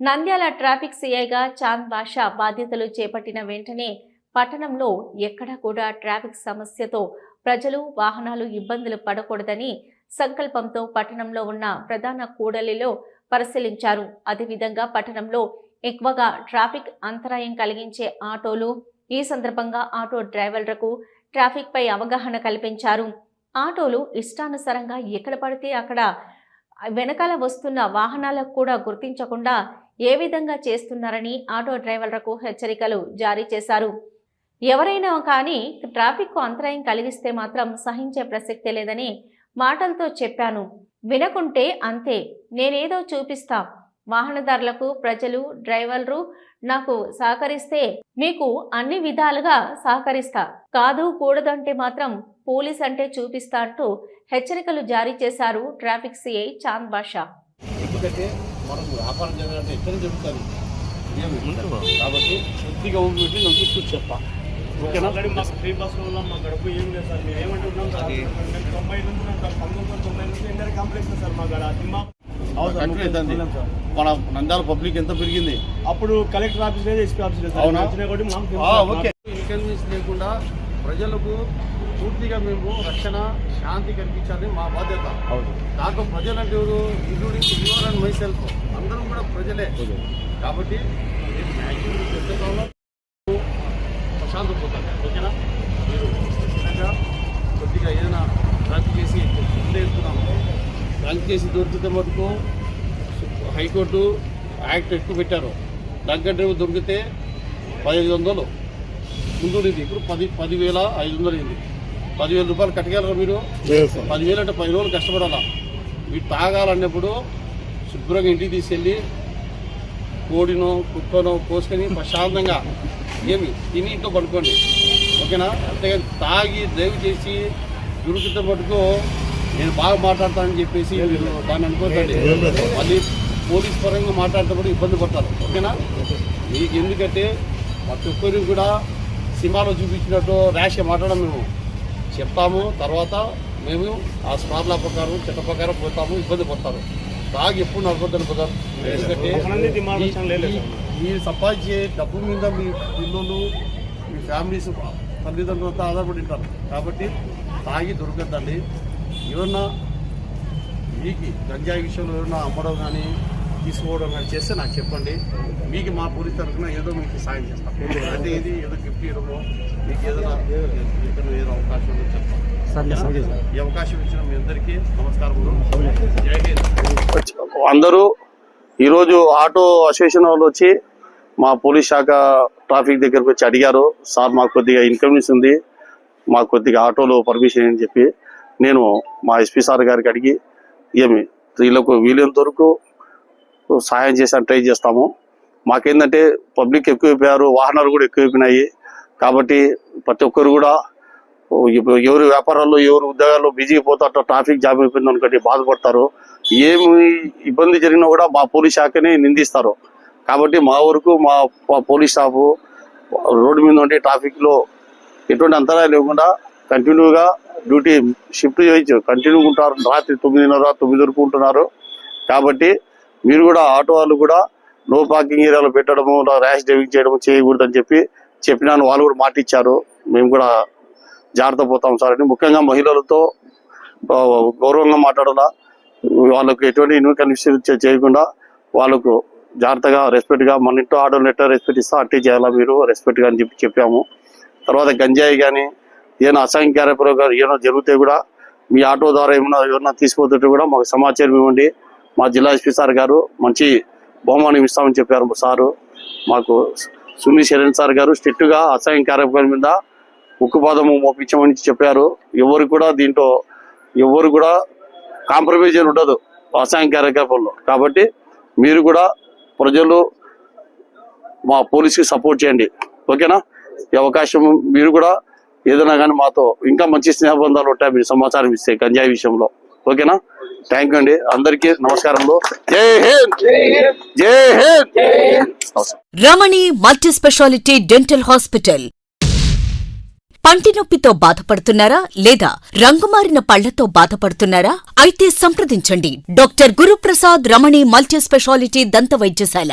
Nandyal traffic సిఐగా చాంద్ బాషా బాధ్యతలు చేపట్టిన వెంటనే పట్టణంలో ఎక్కడా కూడా ట్రాఫిక్ సమస్యతో ప్రజలు వాహనాలు ఇబ్బందులు పడకూడదని సంకల్పంతో పట్టణంలో ఉన్న ప్రధాన కూడలిలో పరిశీలించారు. అదేవిధంగా పట్టణంలో ఎక్కువగా ట్రాఫిక్ అంతరాయం కలిగించే ఆటోలు ఈ సందర్భంగా ఆటో డ్రైవర్లకు ట్రాఫిక్ పై అవగాహన కల్పించారు. ఆటోలు ఇష్టానుసారంగా ఎక్కడ పడితే అక్కడ వెనకాల వస్తున్న వాహనాలకు కూడా గుర్తించకుండా ఏ విధంగా చేస్తున్నారని ఆటో డ్రైవర్లకు హెచ్చరికలు జారీ చేశారు. ఎవరైనా కానీ ట్రాఫిక్కు అంతరాయం కలిగిస్తే మాత్రం సహించే ప్రసక్తే లేదని మాటలతో చెప్పాను. వినకుంటే అంతే నేనేదో చూపిస్తా. వాహనదారులకు ప్రజలు డ్రైవర్లు నాకు సహకరిస్తే మీకు అన్ని విధాలుగా సహకరిస్తా. కాదు కూడదంటే మాత్రం పోలీస్ అంటే చూపిస్తా అంటూ హెచ్చరికలు జారీ చేశారు ట్రాఫిక్ సిఐ చాంద్ బాషా. ఎందుకంటే మనం వ్యాపారం చేయాలంటే ఎక్కడ జరుగుతుంది కాబట్టి కొద్దిగా ఊపి పెట్టి నువ్వు తీసుకొచ్చి చెప్పా ఓకేనా? మాకు ఫ్రీ బస్సులో ఉన్నాం మా గడుపు ఏం లేదు సార్. మేము ఏమంటున్నాం సార్? మేము తొంభై నుంచి సార్. పంతొమ్మిది వందల తొంభై నుంచి ఎందరి కంప్లైంట్స్ సార్ మా గడ మన నంద్యాల పబ్లిక్ ఎంత పెరిగింది? అప్పుడు కలెక్టర్ ఆఫీస్ లేదు ఎస్పీ ఆఫీస్ లేదు అవునా? ఓకే. ఇన్కన్వీనియన్స్ లేకుండా ప్రజలకు పూర్తిగా మేము రక్షణ శాంతి కల్పించాలి మా బాధ్యత. అవును. దాంట్లో ప్రజలంటే ఎవరు? Including your and myself. అందరం కూడా ప్రజలే. కాబట్టి మ్యాక్సిమం కావాలో ప్రశాంతం పోతారు ఓకేనా? మీరు ఖచ్చితంగా కొద్దిగా ఏదైనా డ్రంక్ చేసి ముందే వెళ్తున్నాము. డ్రంక్ చేసి దొరికితే మటుకు హైకోర్టు యాక్ట్ ఎక్కువ పెట్టారు. డ్రంక్ అంటే దొరికితే పదిహేను వందలు. ముందు ఇప్పుడు పది పదివేల ఐదు వందలు అయింది. పదివేల రూపాయలు కట్టగలరా మీరు? పదివేలు అంటే పది రోజులు కష్టపడాలా? మీరు తాగాలన్నప్పుడు శుభ్రంగా ఇంటికి తీసుకెళ్ళి కోడినో కుక్కనో కోసుకొని ప్రశాంతంగా ఏమి తిని ఇంట్లో పడుకోండి. ఓకేనా? అంతేగాని తాగి డ్రైవ్ చేసి దురికితే మటుకు నేను బాగా మాట్లాడతానని చెప్పేసి మీరు దాన్ని అనుకోకండి. మళ్ళీ పోలీస్ పరంగా మాట్లాడేటప్పుడు ఇబ్బంది పడతారు. ఓకేనా? మీకు ఎందుకంటే ప్రతి ఒక్కరికి కూడా సినిమాలో చూపించినట్టు ర్యాష్గా మాట్లాడడం మేము. చెప్తాము తర్వాత మేము ఆ స్పార్ల ప్రకారం చట్ట ప్రకారం పోతాము ఇబ్బంది పడతారు. తాగి ఎప్పుడు నడపద్దని పోతారు ఎందుకంటే మీరు సంపాదించే డబ్బు మీద మీ పిల్లలు మీ ఫ్యామిలీస్ తల్లిదండ్రులతో ఆధారపడి ఉంటారు. కాబట్టి తాగి దొరకద్దండి. ఏమన్నా మీకు గంజాయి విషయంలో ఏమన్నా అమ్మడం కానీ తీసుకోవడం కానీ చేస్తే నాకు చెప్పండి. మీకు మా పోలీస్ తరఫున ఏదో మీకు సాయం చేస్తాం. అంటే ఇది ఏదో గిఫ్ట్ ఇవ్వడమో మీకు ఏదైనా ఇక్కడ ఏదో అవకాశం ఉందో చెప్తాం ఈ అవకాశం ఇచ్చిన మీ అందరికీ నమస్కారములు. జై హింద్. అందరూ ఈరోజు ఆటో అసోసియేషన్ వాళ్ళు వచ్చి మా పోలీస్ శాఖ ట్రాఫిక్ దగ్గరకు వచ్చి అడిగారు. సార్ మాకు కొద్దిగా ఇన్కన్వీనియన్స్ ఉంది. మాకు కొద్దిగా ఆటోలో పర్మిషన్ అని చెప్పి నేను మా ఎస్పీ సార్ గారికి అడిగి ఏమి? వీళ్ళకు వీలైనంత వరకు సహాయం చేసాను ట్రై చేస్తాము. మాకేంటంటే పబ్లిక్ ఎక్కువైపోయారు వాహనాలు కూడా ఎక్కువైపోయినాయి. కాబట్టి ప్రతి ఒక్కరు కూడా ఎవరు ఎవరి వ్యాపారాల్లో ఎవరు ఉద్యోగాల్లో బిజీ పోతారో ట్రాఫిక్ జామ్ అయిపోయింది అనుకోండి బాధపడతారు. ఏమి ఇబ్బంది జరిగినా కూడా మా పోలీస్ శాఖని నిందిస్తారు. కాబట్టి మా వరకు మా పోలీస్ స్టాఫ్ రోడ్డు మీద ఉండే ట్రాఫిక్లో ఎటువంటి అంతరాయం లేకుండా కంటిన్యూగా డ్యూటీ షిఫ్ట్ చేయొచ్చు కంటిన్యూ ఉంటారు. రాత్రి తొమ్మిదిన్నర తొమ్మిది వరకు ఉంటున్నారు. కాబట్టి మీరు కూడా ఆటో వాళ్ళు కూడా నో పార్కింగ్ ఏరియాలో పెట్టడము ర్యాష్ డ్రైవింగ్ చేయడం చేయకూడదని చెప్పి చెప్పినాను. వాళ్ళు కూడా మాటిచ్చారు మేము కూడా జాగ్రత్త పోతాం సార్ అని. ముఖ్యంగా మహిళలతో గౌరవంగా మాట్లాడాలా. వాళ్ళకు ఎటువంటి ఇన్కన్వీనియన్స్ చేయకుండా వాళ్ళకు జాగ్రత్తగా రెస్పెక్ట్గా మన ఇంట్లో ఆడోళ్ళు ఎట్లా రెస్పెక్ట్ ఇస్తా అట్టే చేయాలా మీరు. రెస్పెక్ట్గా అని చెప్పి చెప్పాము. తర్వాత గంజాయి కానీ ఏమైనా అసహ్యం కార్యక్రమాలు ఏమైనా జరిగితే కూడా మీ ఆటో ద్వారా ఏమైనా ఏమైనా తీసుకుపోతుంటే కూడా మాకు సమాచారం ఇవ్వండి. మా జిల్లా ఎస్పీ సార్ గారు మంచి బహుమానం ఇస్తామని చెప్పారు సారు. మాకు సునీ శరణ్ సార్ గారు స్ట్రిక్ట్గా అసహ్యం కార్యక్రమం మీద ఉక్కుపాదము మోపించమని చెప్పారు. ఎవరు కూడా దీంట్లో ఎవరు కూడా కాంప్రమైజ్ అని ఉండదు అసహాయం కార్యక్రమంలో. కాబట్టి మీరు కూడా ప్రజలు మా పోలీస్కి సపోర్ట్ చేయండి. ఓకేనా? ఈ అవకాశం మీరు కూడా ఏదైనా కానీ మాతో ఇంకా మంచి స్నేహబంధాలు ఉంటాయి మీరు సమాచారం ఇస్తే గంజాయి విషయంలో. ఓకేనా? థ్యాంక్ యూ అండి. అందరికీ నమస్కారములు. Jai Hind! Jai Hind! Ramani multi speciality dental hospital. పంటి నొప్పితో బాధపడుతున్నారా లేదా రంగుమారిన పళ్ళతో బాధపడుతున్నారా? అయితే సంప్రదించండి. Doctor Guruprasad Ramani multi speciality దంత వైద్యశాల.